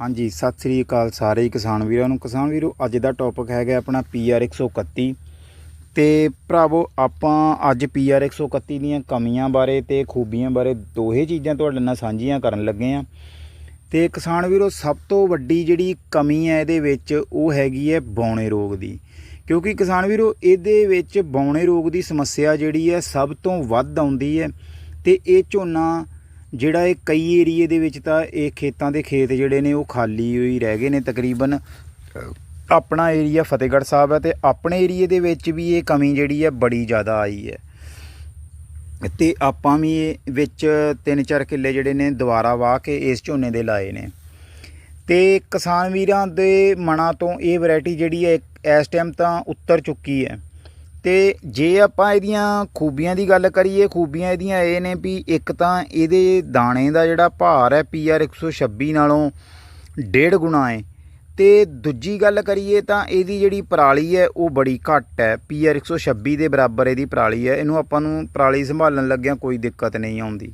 ਹਾਂਜੀ, ਸਤਿ ਸ੍ਰੀ ਅਕਾਲ ਸਾਰੇ ਹੀ ਕਿਸਾਨ ਵੀਰਾਂ ਨੂੰ। ਕਿਸਾਨ ਵੀਰੋ, ਅੱਜ ਦਾ ਟੌਪਿਕ ਹੈਗਾ ਆਪਣਾ PR 131 ਤੇ ਭਰਾਵੋ, ਆਪਾਂ ਅੱਜ PR 131 ਦੀਆਂ ਕਮੀਆਂ ਬਾਰੇ ਤੇ ਖੂਬੀਆਂ ਬਾਰੇ ਦੋਹੇ ਚੀਜ਼ਾਂ ਤੁਹਾਡੇ ਨਾਲ ਸਾਂਝੀਆਂ ਕਰਨ ਲੱਗੇ ਆ। ਤੇ ਕਿਸਾਨ ਵੀਰੋ, ਸਭ ਤੋਂ ਵੱਡੀ ਜਿਹੜੀ ਕਮੀ ਹੈ ਇਹਦੇ ਵਿੱਚ ਉਹ ਹੈਗੀ ਹੈ ਬੌਣੇ ਰੋਗ ਦੀ। ਕਿਉਂਕਿ ਕਿਸਾਨ ਵੀਰੋ, ਇਹਦੇ ਵਿੱਚ ਬੌਣੇ ਰੋਗ ਦੀ ਸਮੱਸਿਆ ਜਿਹੜੀ ਹੈ ਸਭ ਤੋਂ ਵੱਧ ਆਉਂਦੀ ਹੈ ਤੇ ਇਹ ਝੋਨਾ ਜਿਹੜਾ ਇਹ ਕਈ ਏਰੀਏ ਦੇ ਵਿੱਚ ਤਾਂ ਇਹ ਖੇਤਾਂ ਦੇ ਖੇਤ ਜਿਹੜੇ ਨੇ ਉਹ ਖਾਲੀ ਹੋਈ ਰਹਿ ਗਏ ਨੇ ਤਕਰੀਬਨ। ਆਪਣਾ ਏਰੀਆ ਫਤਿਹਗੜ੍ਹ ਸਾਹਿਬ ਹੈ ਤੇ ਆਪਣੇ ਏਰੀਏ ਦੇ ਵਿੱਚ ਵੀ ਇਹ ਕਮੀ ਜਿਹੜੀ ਹੈ ਬੜੀ ਜ਼ਿਆਦਾ ਆਈ ਹੈ। ਤੇ ਆਪਾਂ ਵੀ ਇਹ ਵਿੱਚ 3-4 ਕਿੱਲੇ ਜਿਹੜੇ ਨੇ ਦੁਬਾਰਾ ਵਾਹ ਕੇ ਇਸ ਝੋਨੇ ਦੇ ਲਾਏ ਨੇ। ਤੇ ਕਿਸਾਨ ਵੀਰਾਂ ਦੇ ਮਨਾਂ ਤੋਂ ਇਹ ਵੈਰਾਈਟੀ ਜਿਹੜੀ ਹੈ ਇਸ ਟਾਈਮ ਤਾਂ ਉੱਤਰ ਚੁੱਕੀ ਹੈ। ਤੇ ਜੇ ਆਪਾਂ ਇਹਦੀਆਂ ਖੂਬੀਆਂ ਦੀ ਗੱਲ ਕਰੀਏ, ਖੂਬੀਆਂ ਇਹਦੀਆਂ ਇਹ ਨੇ ਵੀ ਇੱਕ ਤਾਂ ਇਹਦੇ ਦਾਣੇ ਦਾ ਜਿਹੜਾ ਭਾਰ ਹੈ PR 126 ਨਾਲੋਂ ਡੇਢ ਗੁਣਾ ਹੈ। ਤੇ ਦੂਜੀ ਗੱਲ ਕਰੀਏ ਤਾਂ ਇਹਦੀ ਜਿਹੜੀ ਪਰਾਲੀ ਹੈ, ਉਹ ਬੜੀ ਘੱਟ ਹੈ। PR 126 ਦੇ ਬਰਾਬਰ ਇਹਦੀ ਪਰਾਲੀ ਹੈ। ਇਹਨੂੰ ਆਪਾਂ ਨੂੰ ਪਰਾਲੀ ਸੰਭਾਲਣ ਲੱਗਿਆਂ ਕੋਈ ਦਿੱਕਤ ਨਹੀਂ ਆਉਂਦੀ।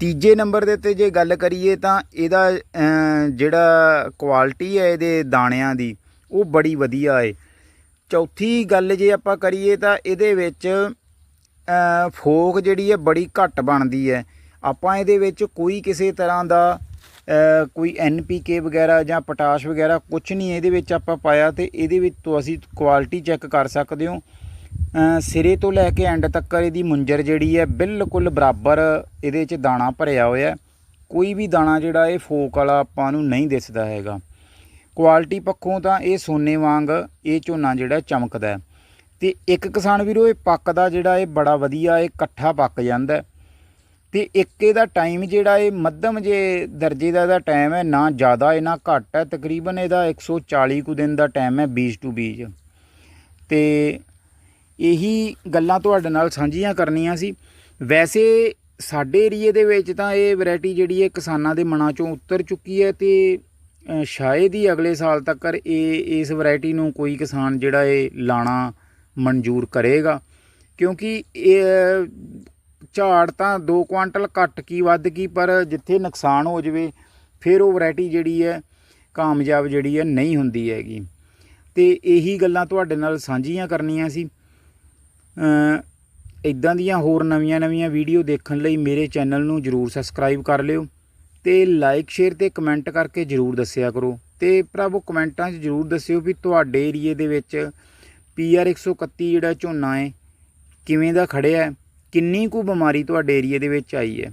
ਤੀਜੇ ਨੰਬਰ ਦੇ ਉੱਤੇ ਜੇ ਗੱਲ ਕਰੀਏ ਤਾਂ ਇਹਦਾ ਜਿਹੜਾ ਕੁਆਲਿਟੀ ਹੈ ਇਹਦੇ ਦਾਣਿਆਂ ਦੀ, ਉਹ ਬੜੀ ਵਧੀਆ ਹੈ। ਚੌਥੀ ਗੱਲ ਜੇ ਆਪਾਂ ਕਰੀਏ ਤਾਂ ਇਹਦੇ ਵਿੱਚ ਫੋਕ ਜਿਹੜੀ ਹੈ ਬੜੀ ਘੱਟ ਬਣਦੀ ਹੈ। ਆਪਾਂ ਇਹਦੇ ਵਿੱਚ ਕੋਈ ਕਿਸੇ ਤਰ੍ਹਾਂ ਦਾ ਅ, ਕੋਈ NPK ਵਗੈਰਾ ਜਾਂ ਪੋਟਾਸ਼ ਵਗੈਰਾ ਕੁਝ ਨਹੀਂ ਇਹਦੇ ਵਿੱਚ ਆਪਾਂ ਪਾਇਆ ਤੇ ਇਹਦੇ ਵਿੱਚ ਤੋਂ ਅਸੀਂ ਕੁਆਲਿਟੀ ਚੈੱਕ ਕਰ ਸਕਦੇ ਹੋ। ਸਿਰੇ ਤੋਂ ਲੈ ਕੇ ਐਂਡ ਤੱਕ ਇਹਦੀ ਮੁੰਜਰ ਜਿਹੜੀ ਹੈ ਬਿਲਕੁਲ ਬਰਾਬਰ ਇਹਦੇ 'ਚ ਦਾਣਾ ਭਰਿਆ ਹੋਇਆ ਕੋਈ ਵੀ ਦਾਣਾ ਜਿਹੜਾ ਇਹ ਫੋਕ ਵਾਲਾ ਆਪਾਂ ਨੂੰ ਨਹੀਂ ਦਿਸਦਾ ਹੈਗਾ। ਕੁਆਲਿਟੀ ਪੱਖੋਂ ਤਾਂ ਇਹ ਸੋਨੇ ਵਾਂਗ ਇਹ ਝੋਨਾ ਜਿਹੜਾ ਚਮਕਦਾ ਹੈ। ਤੇ ਇੱਕ ਕਿਸਾਨ ਵੀਰੋ, ਇਹ ਪੱਕਦਾ ਜਿਹੜਾ ਇਹ ਬੜਾ ਵਧੀਆ ਇਹ ਇਕੱਠਾ ਪੱਕ ਜਾਂਦਾ ਹੈ। ਤੇ ਇੱਕ ਇਹਦਾ ਟਾਈਮ ਜਿਹੜਾ ਇਹ ਮੱਧਮ ਜੇ ਦਰਜੇ ਦਾ ਇਹਦਾ ਟਾਈਮ ਹੈ, ਨਾ ਜ਼ਿਆਦਾ ਇਹ ਨਾ ਘੱਟ ਹੈ। ਤਕਰੀਬਨ ਇਹਦਾ 140 ਕੁ ਦਿਨ ਦਾ ਟਾਈਮ ਹੈ ਬੀਜ ਟੂ ਬੀਜ। ਤੇ ਇਹੀ ਗੱਲਾਂ ਤੁਹਾਡੇ ਨਾਲ ਸਾਂਝੀਆਂ ਕਰਨੀਆਂ ਸੀ। ਵੈਸੇ ਸਾਡੇ ਏਰੀਏ ਦੇ ਵਿੱਚ ਤਾਂ ਇਹ ਵੈਰਾਈਟੀ ਜਿਹੜੀ ਹੈ ਕਿਸਾਨਾਂ ਦੇ ਮਨਾਂ ਚੋਂ ਉਤਰ ਚੁੱਕੀ ਹੈ ਤੇ ਸ਼ਾਇਦ ਹੀ ਅਗਲੇ ਸਾਲ ਤੱਕ ਇਹ ਇਸ ਵੈਰਾਈਟੀ ਨੂੰ ਕੋਈ ਕਿਸਾਨ ਜਿਹੜਾ ਇਹ ਲਾਣਾ ਮਨਜ਼ੂਰ ਕਰੇਗਾ। ਕਿਉਂਕਿ ਇਹ ਝਾੜ ਤਾਂ 2 ਕੁਆਂਟਲ ਘੱਟ ਕੀ ਵੱਧ ਕੀ, ਪਰ ਜਿੱਥੇ ਨੁਕਸਾਨ ਹੋ ਜਵੇ, ਫਿਰ ਉਹ ਵੈਰਾਈਟੀ ਜਿਹੜੀ ਹੈ, ਕਾਮਯਾਬ ਜਿਹੜੀ ਹੈ, ਨਹੀਂ ਹੁੰਦੀ ਹੈਗੀ। ਤੇ ਇਹੀ ਗੱਲਾਂ ਤੁਹਾਡੇ ਨਾਲ ਸਾਂਝੀਆਂ ਕਰਨੀਆਂ ਸੀ। ਇਦਾਂ ਦੀਆਂ ਹੋਰ ਨਵੀਆਂ-ਨਵੀਆਂ ਵੀਡੀਓ ਦੇਖਣ ਲਈ ਮੇਰੇ ਚੈਨਲ ਨੂੰ ਜਰੂਰ ਸਬਸਕ੍ਰਾਈਬ ਕਰ ਲਿਓ। ਤੇ ਲਾਈਕ ਸ਼ੇਅਰ ਤੇ ਕਮੈਂਟ ਕਰਕੇ ਜਰੂਰ ਦੱਸਿਆ ਕਰੋ। ਤੇ ਭਰਾਵੋ, ਕਮੈਂਟਾਂ 'ਚ ਜਰੂਰ ਦੱਸਿਓ ਵੀ ਤੁਹਾਡੇ ਏਰੀਏ ਦੇ ਵਿੱਚ PR 131 ਜਿਹੜਾ ਝੋਨਾ ਹੈ, ਕਿਵੇਂ ਦਾ ਖੜਿਆ ਹੈ, ਕਿੰਨੀ ਕੁ ਬਿਮਾਰੀ ਤੁਹਾਡੇ ਏਰੀਏ ਦੇ ਵਿੱਚ ਆਈ ਹੈ।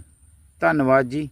ਧੰਨਵਾਦ ਜੀ।